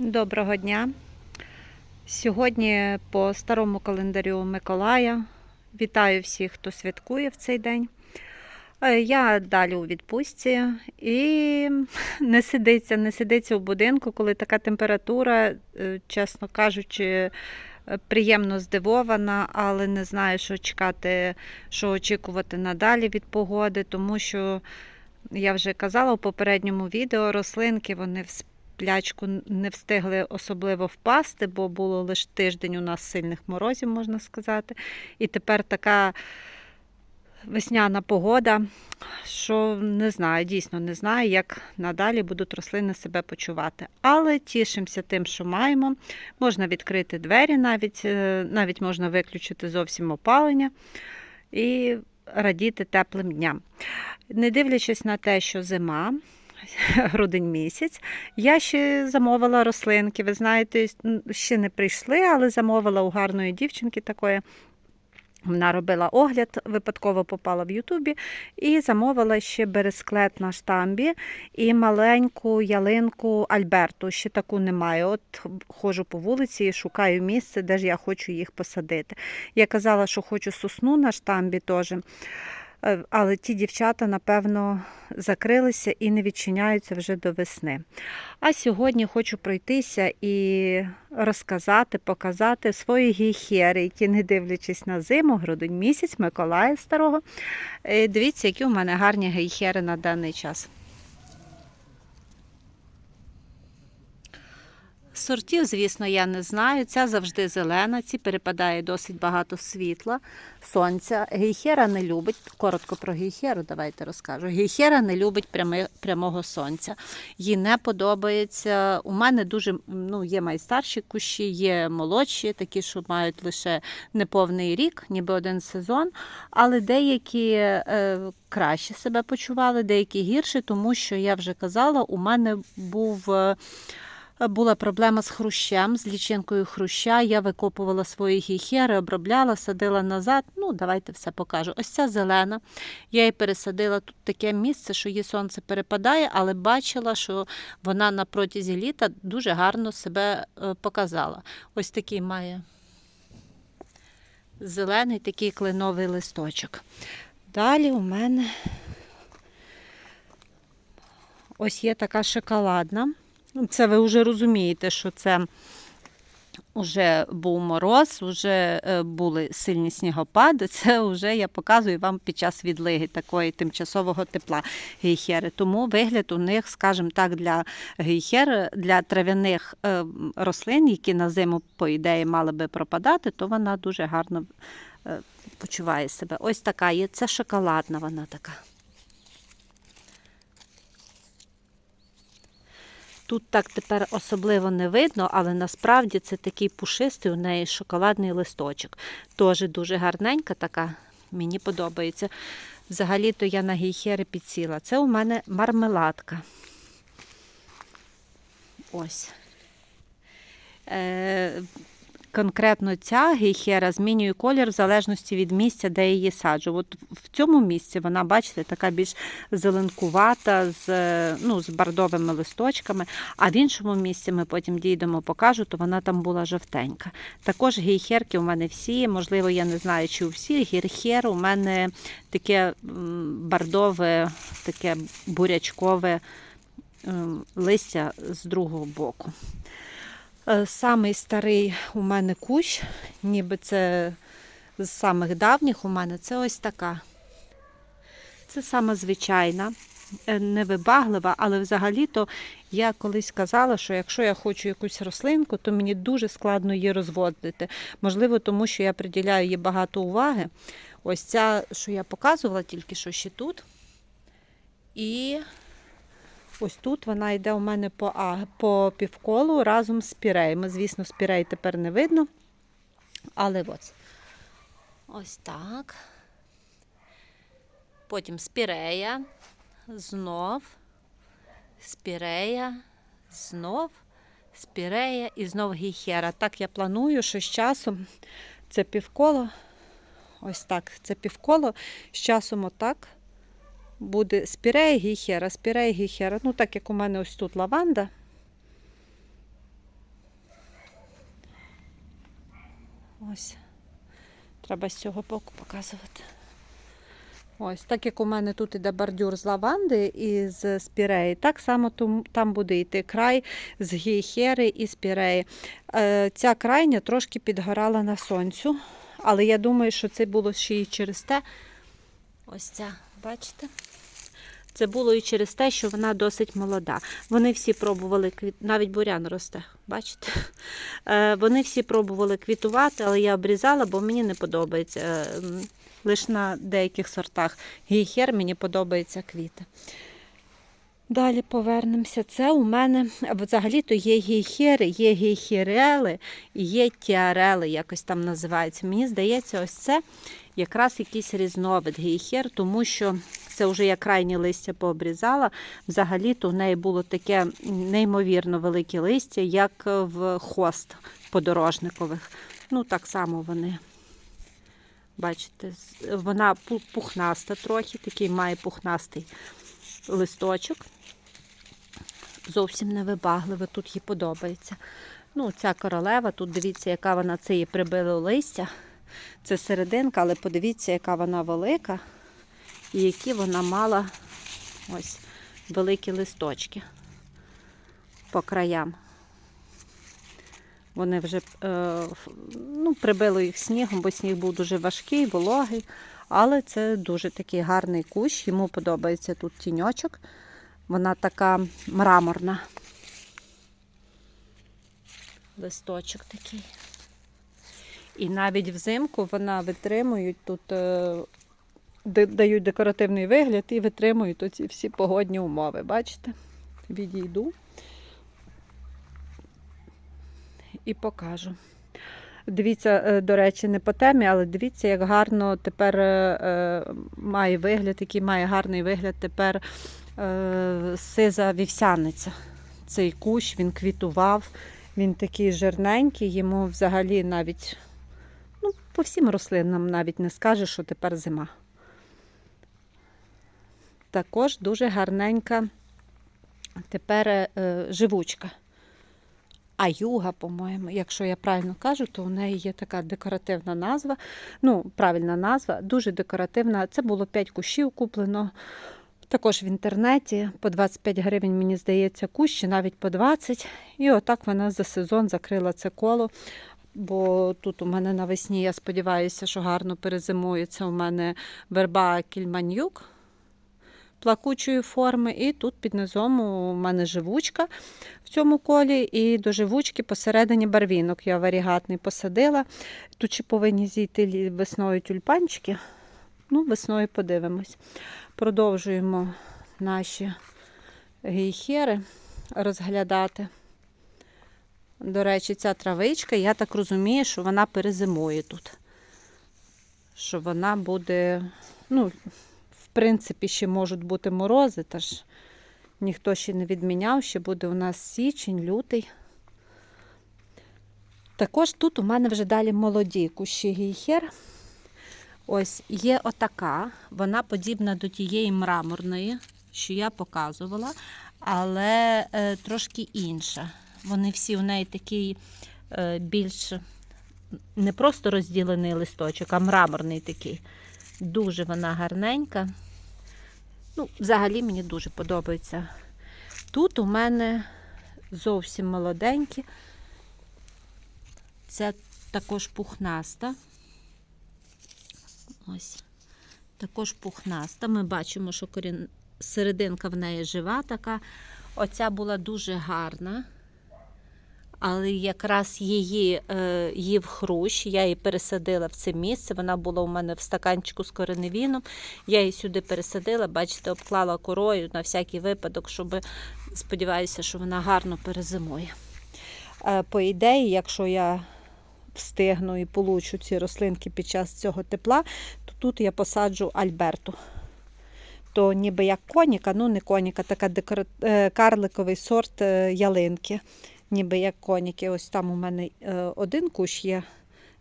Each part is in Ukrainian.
Доброго дня. Сьогодні по старому календарю Миколая. Вітаю всіх, хто святкує в цей день. Е, Я далі у відпустці і не сидиться, не сидиться у будинку, коли така температура, е, чесно кажучи, е, приємно здивована, але не знаю, що чекати, що очікувати надалі від погоди, тому що я вже казала у попередньому відео, рослинки вони в сплячку не встигли особливо впасти, бо було лише тиждень у нас сильних морозів, можна сказати. І тепер така весняна погода, що не знаю, дійсно не знаю, як надалі будуть рослини себе почувати. Але тішимося тим, що маємо. Можна відкрити двері, навіть, е, навіть можна виключити зовсім опалення і радіти теплим дням. Не дивлячись на те, що зима, грудень місяць, я ще замовила рослинки. Ви знаєте, ще не прийшли, але замовила у гарної дівчинки такої. Вона робила огляд, випадково попала в Ютубі і замовила ще бересклет на штамбі і маленьку ялинку Альберту. Ще таку немає. От ходжу по вулиці і шукаю місце, де ж я хочу їх посадити. Я казала, що хочу сосну на штамбі теж. Е, Але ті дівчата, напевно, закрилися і не відчиняються вже до весни. А сьогодні хочу пройтися і розказати, показати свої гейхери, які, не дивлячись на зиму, грудень місяць, Миколая старого. Е, Дивіться, які у мене гарні гейхери на даний час. Сортів, звісно, я не знаю. Ця завжди зелена, ці перепадає досить багато світла, сонця. Гейхера не любить, коротко про гейхеру давайте розкажу. Гейхера не любить прями, прямого сонця. Їй не подобається. У мене дуже ну, є майстарші кущі, є молодші, такі, що мають лише неповний рік, ніби один сезон. Але деякі е, краще себе почували, деякі гірше, тому що я вже казала, у мене був. е, була проблема з хрущем, з лічинкою хруща. Я викопувала свої гіхери, обробляла, садила назад. Ну, давайте все покажу. Ось ця зелена. Я її пересадила тут таке місце, що її сонце перепадає, але бачила, що вона на протязі літа дуже гарно себе е, показала. Ось такий має зелений такий кленовий листочок. Далі у мене ось є така шоколадна. Ну, Це ви вже розумієте, що це вже був мороз, вже е, були сильні снігопади. Це вже я показую вам під час відлиги такої тимчасового тепла гейхери. Тому вигляд у них, скажімо так, для гейхер, для трав'яних е, рослин, які на зиму, по ідеї, мали би пропадати, то вона дуже гарно е, почуває себе. Ось така є. Це шоколадна вона така. Тут так тепер особливо не видно, але насправді це такий пушистий у неї шоколадний листочок. Тоже дуже гарненька така, мені подобається. Взагалі-то я на гейхери підсіла. Це у мене мармеладка. Ось. Е, конкретно ця гейхера змінює колір в залежності від місця, де її саджу. От в цьому місці вона, бачите, така більш зеленкувата, з, ну, з бордовими листочками, а в іншому місці ми потім дійдемо, покажу, то вона там була жовтенька. Також гейхерки у мене всі, можливо, я не знаю, чи у всіх гейхер у мене таке м, бордове, таке бурячкове листя з другого боку. Е, Самий старий у мене кущ, ніби це з самих давніх у мене це ось така. Це саме звичайна, е, невибаглива, але взагалі-то я колись казала, що якщо я хочу якусь рослинку, то мені дуже складно її розводити. Можливо, тому що я приділяю їй багато уваги. Ось ця, що я показувала, тільки що ще тут. І Ось тут вона йде у мене по, а, по півколу разом з піреями. Звісно, спірей тепер не видно. Але ось. Ось так. Потім спірея, знов, спірея, знов, спірея і знов гіхера. Так я планую, що з часом це півколо. Ось так, це півколо. З часом отак буде спірей, гіхера, спірей, гіхера. Ну, так як у мене ось тут лаванда. Ось, треба з цього боку показувати. Ось, так як у мене тут іде бордюр з лаванди і з спіреї, так само там буде йти край з гіхери і спіреї. Е, ця крайня трошки підгорала на сонцю, але я думаю, що це було ще й через те. Ось ця бачите? Це було і через те, що вона досить молода. Вони всі пробували квіт... навіть бурян росте, бачите? Е, Вони всі пробували квітувати, але я обрізала, бо мені не подобається. Е, Лише на деяких сортах гейхер мені подобаються квіти. Далі повернемося. Це у мене взагалі-то є гейхери, є гейхерели і є тіарели, якось там називаються. Мені здається, ось це якраз якийсь різновид гейхер, тому що це вже я крайні листя пообрізала. Взагалі-то в неї було таке неймовірно велике листя, як в хост подорожникових. Ну, так само вони. Бачите, вона пухнаста трохи, такий має пухнастий листочок. Зовсім невибагливе, тут їй подобається. Ну, ця королева, тут дивіться, яка вона це її прибило листя. Це серединка, але подивіться, яка вона велика і які вона мала ось великі листочки по краям. Вони вже е, ну, прибило їх снігом, бо сніг був дуже важкий, вологий. Але це дуже такий гарний кущ. Йому подобається тут тіньочок. Вона така мраморна. Листочок такий. І навіть взимку вона витримують тут, е, дають декоративний вигляд і витримують оці всі погодні умови. Бачите? Відійду і покажу. Дивіться, е, до речі, не по темі, але дивіться, як гарно тепер е, має вигляд, який має гарний вигляд тепер сиза вівсяниця. Цей кущ він квітував, він такий жирненький, йому взагалі навіть ну, по всім рослинам навіть не скажеш, що тепер зима. Також дуже гарненька тепер е, живучка. Аюга, по-моєму, якщо я правильно кажу, то у неї є така декоративна назва. Ну, правильна назва, дуже декоративна. Це було 5 кущів куплено. Також в інтернеті по 25 гривень, мені здається, кущі, навіть по 20. І отак вона за сезон закрила це коло. Бо тут у мене навесні, я сподіваюся, що гарно перезимує. Це у мене верба кільманюк плакучої форми. І тут під низом у мене живучка в цьому колі. І до живучки посередині барвінок я варігатний посадила. Тут ще повинні зійти весною тюльпанчики. Ну, весною подивимось. Продовжуємо наші гейхери розглядати. До речі, ця травичка, я так розумію, що вона перезимує тут. Що вона буде, ну, в принципі, ще можуть бути морози, та ж ніхто ще не відміняв, ще буде у нас січень, лютий. Також тут у мене вже далі молоді кущі гейхер. Ось є отака, вона подібна до тієї мраморної, що я показувала, але е, трошки інша. Вони всі у неї такий е, більш не просто розділений листочок, а мраморний такий. Дуже вона гарненька. Ну, взагалі мені дуже подобається. Тут у мене зовсім молоденькі. Це також пухнаста. Ось. Також пухнаста. Ми бачимо, що корін... серединка в неї жива така. Оця була дуже гарна. Але якраз її е, їв хрущ, я її пересадила в це місце. Вона була у мене в стаканчику з кореневіном. Я її сюди пересадила, бачите, обклала корою на всякий випадок, щоб сподіваюся, що вона гарно перезимує. Е, по ідеї, якщо я встигну і получу ці рослинки під час цього тепла, то тут я посаджу Альберту. То ніби як коніка, ну не коніка, така декора... е, карликовий сорт е, ялинки ніби як коніки. Ось там у мене е, один кущ є,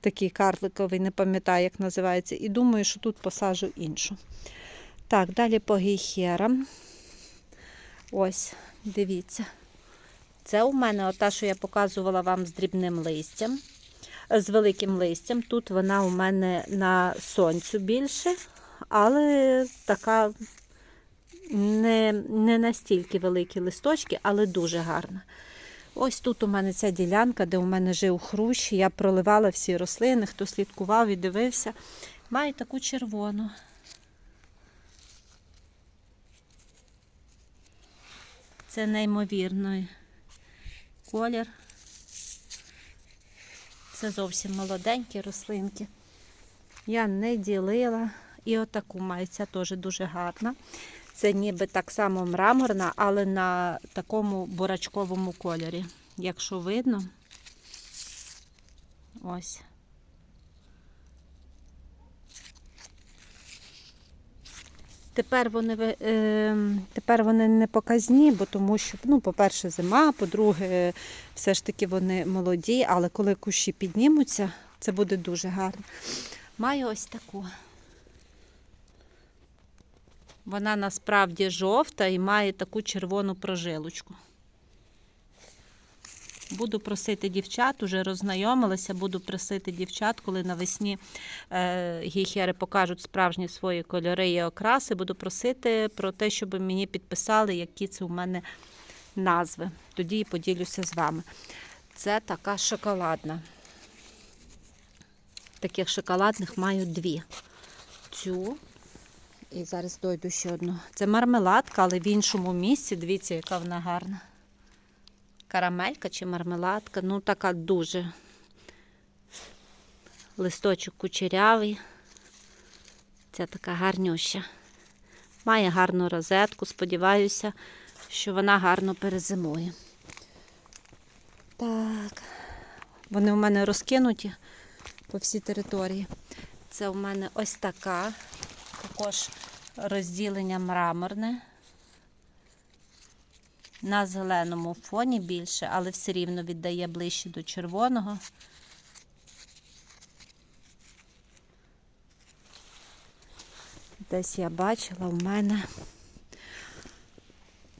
такий карликовий, не пам'ятаю, як називається. І думаю, що тут посажу іншу. Так, далі по гейхерам. Ось, дивіться. Це у мене ота, що я показувала вам з дрібним листям. З великим листям. Тут вона у мене на сонцю більше, але така не, не настільки великі листочки, але дуже гарна. Ось тут у мене ця ділянка, де у мене жив хрущ. Я проливала всі рослини, хто слідкував і дивився. Має таку червону. Це неймовірний колір. Це зовсім молоденькі рослинки. Я не ділила. І отаку мається теж дуже гарна. Це ніби так само мраморна, але на такому бурачковому кольорі. Якщо видно, ось. Тепер вони, е, тепер вони не показні, бо тому що, ну, по-перше, зима, по-друге, все ж таки вони молоді, але коли кущі піднімуться, це буде дуже гарно. Маю ось таку. Вона насправді жовта і має таку червону прожилочку. Буду просити дівчат, уже роззнайомилася, буду просити дівчат, коли навесні е, гіхери покажуть справжні свої кольори і окраси. Буду просити про те, щоб мені підписали, які це у мене назви. Тоді і поділюся з вами. Це така шоколадна. Таких шоколадних маю дві. Цю і зараз дойду ще одну. Це мармеладка, але в іншому місці. Дивіться, яка вона гарна. Карамелька чи мармеладка. Ну, така дуже. Листочок кучерявий. Це така гарнюща. Має гарну розетку. Сподіваюся, що вона гарно перезимує. Так. Вони у мене розкинуті по всій території. Це у мене ось така. Також розділення мраморне. На зеленому фоні більше, але все рівно віддає ближче до червоного. Десь я бачила у мене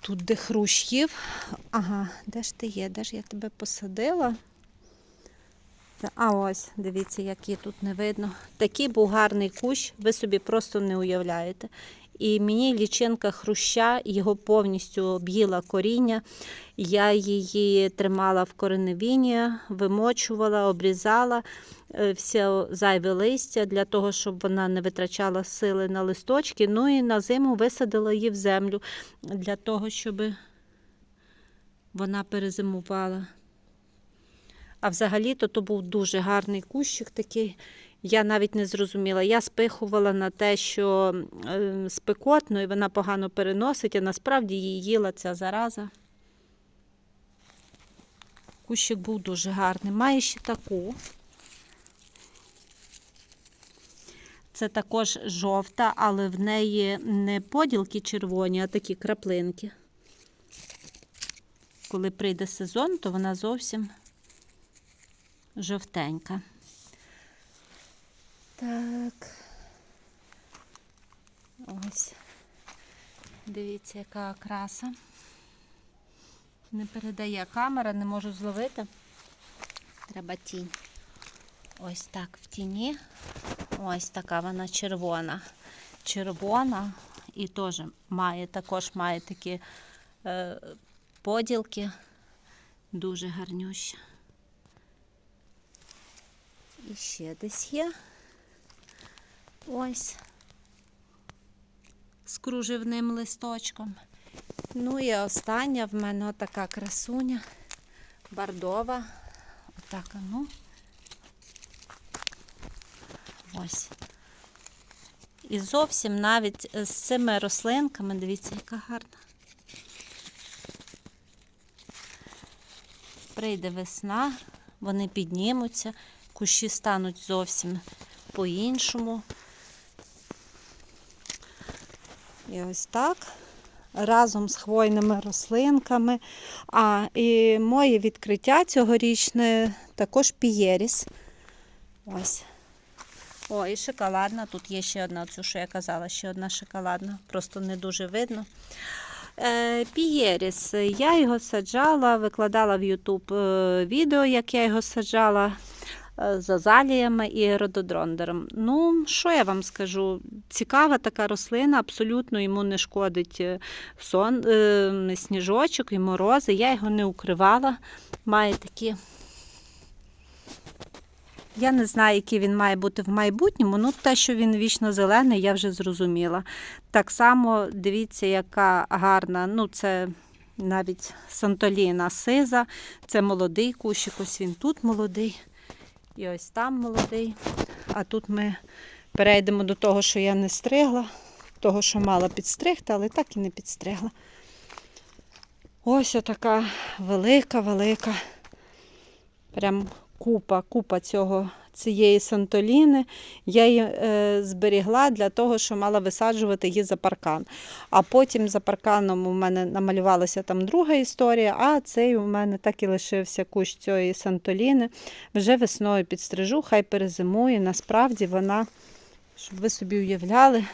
тут де хрущів. Ага, де ж ти є? Де ж я тебе посадила? А ось, дивіться, який тут не видно. Такий був гарний кущ, ви собі просто не уявляєте. І мені лічинка хруща його повністю об'їла коріння. Я її тримала в кореневіні, вимочувала, обрізала е, все зайве листя для того, щоб вона не витрачала сили на листочки. Ну і на зиму висадила її в землю для того, щоб вона перезимувала. А взагалі-то то був дуже гарний кущик такий. Я навіть не зрозуміла. Я спихувала на те, що е, спекотно і вона погано переносить, а насправді її їла ця зараза. Кущик був дуже гарний. Має ще таку. Це також жовта, але в неї не поділки червоні, а такі краплинки. Коли прийде сезон, то вона зовсім жовтенька. Так. Ось. Дивіться, яка окраса. Не передає камера, не можу зловити. Треба тінь. Ось так в тіні. Ось така вона червона. Червона і теж має, також має такі е, поділки. Дуже гарнюща. І ще десь є. Ось. З кружевним листочком. Ну і остання в мене така красуня. Бордова. Отак, а ну. Ось. І зовсім навіть з цими рослинками, дивіться, яка гарна. Прийде весна, вони піднімуться, кущі стануть зовсім по-іншому. І ось так. Разом з хвойними рослинками. А і моє відкриття цьогорічне також пієріс. Ось. О, і шоколадна. Тут є ще одна, цю, що я казала, ще одна шоколадна. Просто не дуже видно. Е, Пієріс. Я його саджала, викладала в YouTube е, відео, як я його саджала. Е, з азаліями і рододрондером. Ну, що я вам скажу? Цікава така рослина, абсолютно йому не шкодить е, сон, е, сніжочок і морози. Я його не укривала. Має такі. Я не знаю, який він має бути в майбутньому. Ну, те, що він вічно зелений, я вже зрозуміла. Так само дивіться, яка гарна. Ну, це навіть Сантоліна сиза. Це молодий кущик, ось він тут молодий. І ось там молодий. А тут ми перейдемо до того, що я не стригла, того, що мала підстригти, але так і не підстригла. Ось отака велика, велика. Прям купа, купа цього, цієї сантоліни. Я її е, зберігла для того, що мала висаджувати її за паркан. А потім за парканом у мене намалювалася там друга історія, а цей у мене так і лишився кущ цієї сантоліни. Вже весною підстрижу, хай перезимує. Насправді вона, щоб ви собі уявляли,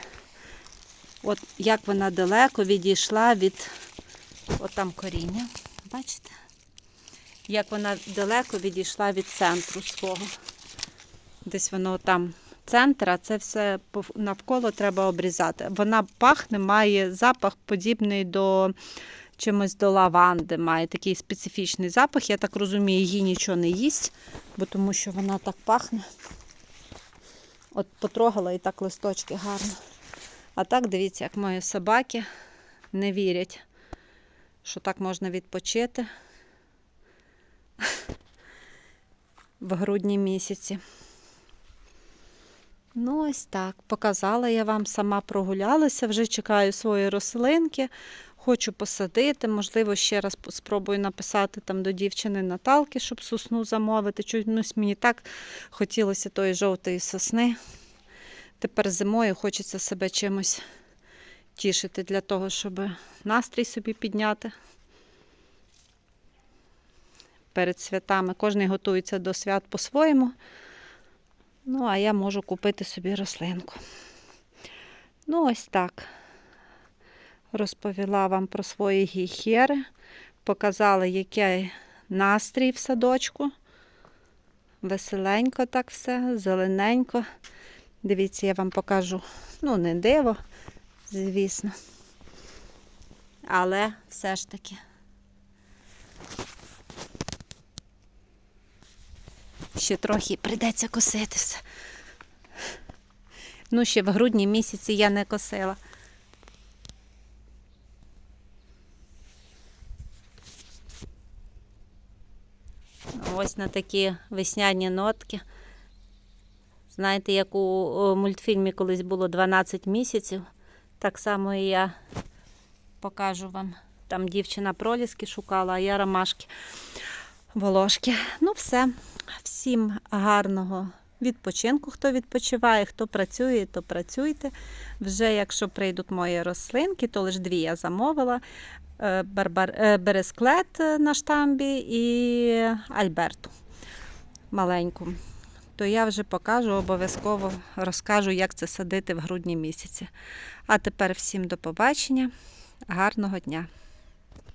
от як вона далеко відійшла від от там коріння. Бачите? Як вона далеко відійшла від центру свого. Десь воно там центр, а це все навколо треба обрізати. Вона пахне, має запах подібний до чимось до лаванди, має такий специфічний запах. Я так розумію, її нічого не їсть, бо тому що вона так пахне. От потрогала і так листочки гарно. А так дивіться, як мої собаки не вірять, що так можна відпочити в грудні місяці. Ну, ось так. Показала я вам, сама прогулялася, вже чекаю свої рослинки. Хочу посадити, можливо, ще раз спробую написати там до дівчини Наталки, щоб сосну замовити. Чомусь мені так хотілося тої жовтої сосни. Тепер зимою хочеться себе чимось тішити для того, щоб настрій собі підняти перед святами. Кожен готується до свят по-своєму. Ну, а я можу купити собі рослинку. Ну, ось так. Розповіла вам про свої гіхери, показала, який настрій в садочку. Веселенько так все, зелененько. Дивіться, я вам покажу. Ну, не диво, звісно. Але все ж таки. Ще трохи прийдеться косити все. Ну, ще в грудні місяці я не косила. Ось на такі весняні нотки. Знаєте, як у мультфільмі колись було 12 місяців, так само і я покажу вам. Там дівчина проліски шукала, а я ромашки волошки. Ну, все. Всім гарного відпочинку, хто відпочиває, хто працює, то працюйте. Вже якщо прийдуть мої рослинки, то лише дві я замовила. Е, Барбар... е, Бересклет на штамбі і Альберту маленьку. То я вже покажу, обов'язково розкажу, як це садити в грудні місяці. А тепер всім до побачення, гарного дня!